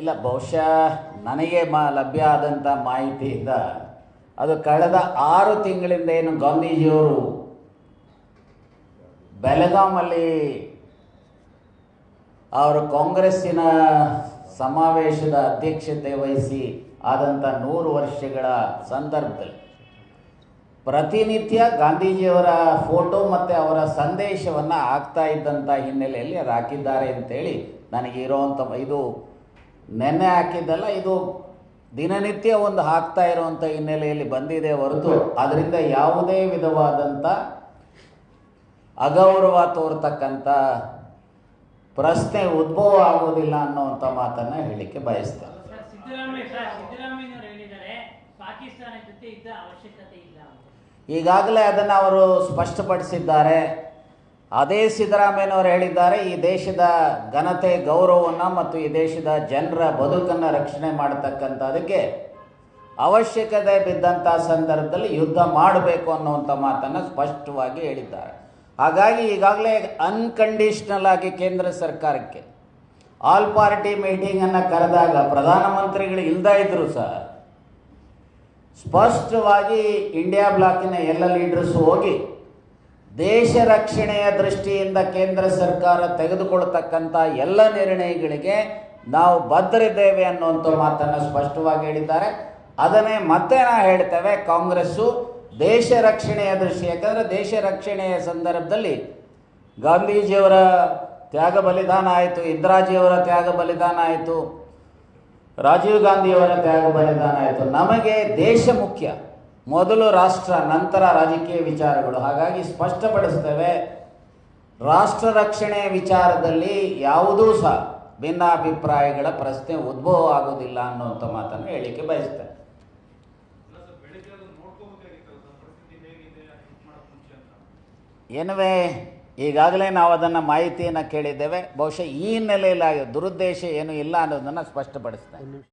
ಇಲ್ಲ, ಬಹುಶಃ ನನಗೆ ಮಾ ಲಭ್ಯ ಆದಂಥ ಮಾಹಿತಿಯಿಂದ ಅದು ಕಳೆದ ಆರು ತಿಂಗಳಿಂದ ಏನು ಗಾಂಧೀಜಿಯವರು ಬೆಳಗಾಮಲ್ಲಿ ಅವರು ಕಾಂಗ್ರೆಸ್ಸಿನ ಸಮಾವೇಶದ ಅಧ್ಯಕ್ಷತೆ ವಹಿಸಿ ಆದಂಥ ನೂರು ವರ್ಷಗಳ ಸಂದರ್ಭದಲ್ಲಿ. ಪ್ರತಿನಿತ್ಯ ಗಾಂಧೀಜಿಯವರ ಫೋಟೋ ಮತ್ತು ಅವರ ಸಂದೇಶವನ್ನು ಹಾಕ್ತಾ ಇದ್ದಂಥ ಹಿನ್ನೆಲೆಯಲ್ಲಿ ಅದು ಹಾಕಿದ್ದಾರೆ ಅಂತೇಳಿ ನನಗೆ ಇರೋವಂಥ ಇದು ನೆನ್ನೆ ಹಾಕಿದ್ದಲ್ಲ ಇದು ದಿನನಿತ್ಯ ಒಂದು ಹಾಕ್ತಾ ಇರುವಂಥ ಹಿನ್ನೆಲೆಯಲ್ಲಿ ಬಂದಿದೆ ಹೊರತು ಅದರಿಂದ ಯಾವುದೇ ವಿಧವಾದಂಥ ಅಗೌರವ ತೋರ್ತಕ್ಕಂಥ ಪ್ರಶ್ನೆ ಉದ್ಭವ ಆಗೋದಿಲ್ಲ ಅನ್ನುವಂಥ ಮಾತನ್ನು ಹೇಳಲಿಕ್ಕೆ ಬಯಸ್ತಾರೆ. ಈಗಾಗಲೇ ಅದನ್ನು ಅವರು ಸ್ಪಷ್ಟಪಡಿಸಿದ್ದಾರೆ ಅದೇ ಸಿದ್ದರಾಮಯ್ಯನವರು ಹೇಳಿದ್ದಾರೆ, ಈ ದೇಶದ ಘನತೆ, ಗೌರವವನ್ನು ಮತ್ತು ಈ ದೇಶದ ಜನರ ಬದುಕನ್ನು ರಕ್ಷಣೆ ಮಾಡತಕ್ಕಂಥದಕ್ಕೆ ಅವಶ್ಯಕತೆ ಬಿದ್ದಂಥ ಸಂದರ್ಭದಲ್ಲಿ ಯುದ್ಧ ಮಾಡಬೇಕು ಅನ್ನುವಂಥ ಮಾತನ್ನು ಸ್ಪಷ್ಟವಾಗಿ ಹೇಳಿದ್ದಾರೆ. ಹಾಗಾಗಿ ಈಗಾಗಲೇ ಅನ್ಕಂಡೀಷ್ನಲ್ ಆಗಿ ಕೇಂದ್ರ ಸರ್ಕಾರಕ್ಕೆ ಆಲ್ ಪಾರ್ಟಿ ಮೀಟಿಂಗನ್ನು ಕರೆದಾಗ ಪ್ರಧಾನಮಂತ್ರಿಗಳು ಇಲ್ದೇ ಇದ್ದರೂ ಸಹ ಸ್ಪಷ್ಟವಾಗಿ ಇಂಡಿಯಾ ಬ್ಲಾಕಿನ ಎಲ್ಲ ಲೀಡರ್ಸ್ ಹೋಗಿ ದೇಶ ರಕ್ಷಣೆಯ ದೃಷ್ಟಿಯಿಂದ ಕೇಂದ್ರ ಸರ್ಕಾರ ತೆಗೆದುಕೊಳ್ತಕ್ಕಂಥ ಎಲ್ಲ ನಿರ್ಣಯಗಳಿಗೆ ನಾವು ಬದ್ಧರಿದ್ದೇವೆ ಅನ್ನುವಂಥ ಮಾತನ್ನು ಸ್ಪಷ್ಟವಾಗಿ ಹೇಳಿದ್ದಾರೆ. ಅದನ್ನೇ ಮತ್ತೆ ನಾವು ಹೇಳ್ತೇವೆ, ಕಾಂಗ್ರೆಸ್ಸು ದೇಶ ರಕ್ಷಣೆಯ ದೃಷ್ಟಿ, ಯಾಕಂದರೆ ದೇಶ ರಕ್ಷಣೆಯ ಸಂದರ್ಭದಲ್ಲಿ ಗಾಂಧೀಜಿಯವರ ತ್ಯಾಗ ಬಲಿದಾನ ಆಯಿತು, ಇಂದಿರಾಜಿಯವರ ತ್ಯಾಗ ಬಲಿದಾನ ಆಯಿತು, ರಾಜೀವ್ ಗಾಂಧಿಯವರ ತ್ಯಾಗ ಬಲಿದಾನ ಆಯಿತು. ನಮಗೆ ದೇಶ ಮುಖ್ಯ. ಮೊದಲು ರಾಷ್ಟ್ರ, ನಂತರ ರಾಜಕೀಯ ವಿಚಾರಗಳು. ಹಾಗಾಗಿ ಸ್ಪಷ್ಟಪಡಿಸ್ತೇವೆ, ರಾಷ್ಟ್ರ ರಕ್ಷಣೆ ವಿಚಾರದಲ್ಲಿ ಯಾವುದೂ ಸಹ ಭಿನ್ನಾಭಿಪ್ರಾಯಗಳ ಪ್ರಶ್ನೆ ಉದ್ಭವ ಆಗೋದಿಲ್ಲ ಅನ್ನುವಂಥ ಮಾತನ್ನು ಹೇಳಿಕೆ ಬಯಸ್ತೇನೆ. ಏನವೇ ಈಗಾಗಲೇ ನಾವು ಅದನ್ನು ಮಾಹಿತಿಯನ್ನು ಕೇಳಿದ್ದೇವೆ. ಬಹುಶಃ ಈ ಹಿನ್ನೆಲೆಯಲ್ಲಿ ದುರುದ್ದೇಶ ಏನೂ ಇಲ್ಲ ಅನ್ನೋದನ್ನು ಸ್ಪಷ್ಟಪಡಿಸ್ತೇನೆ.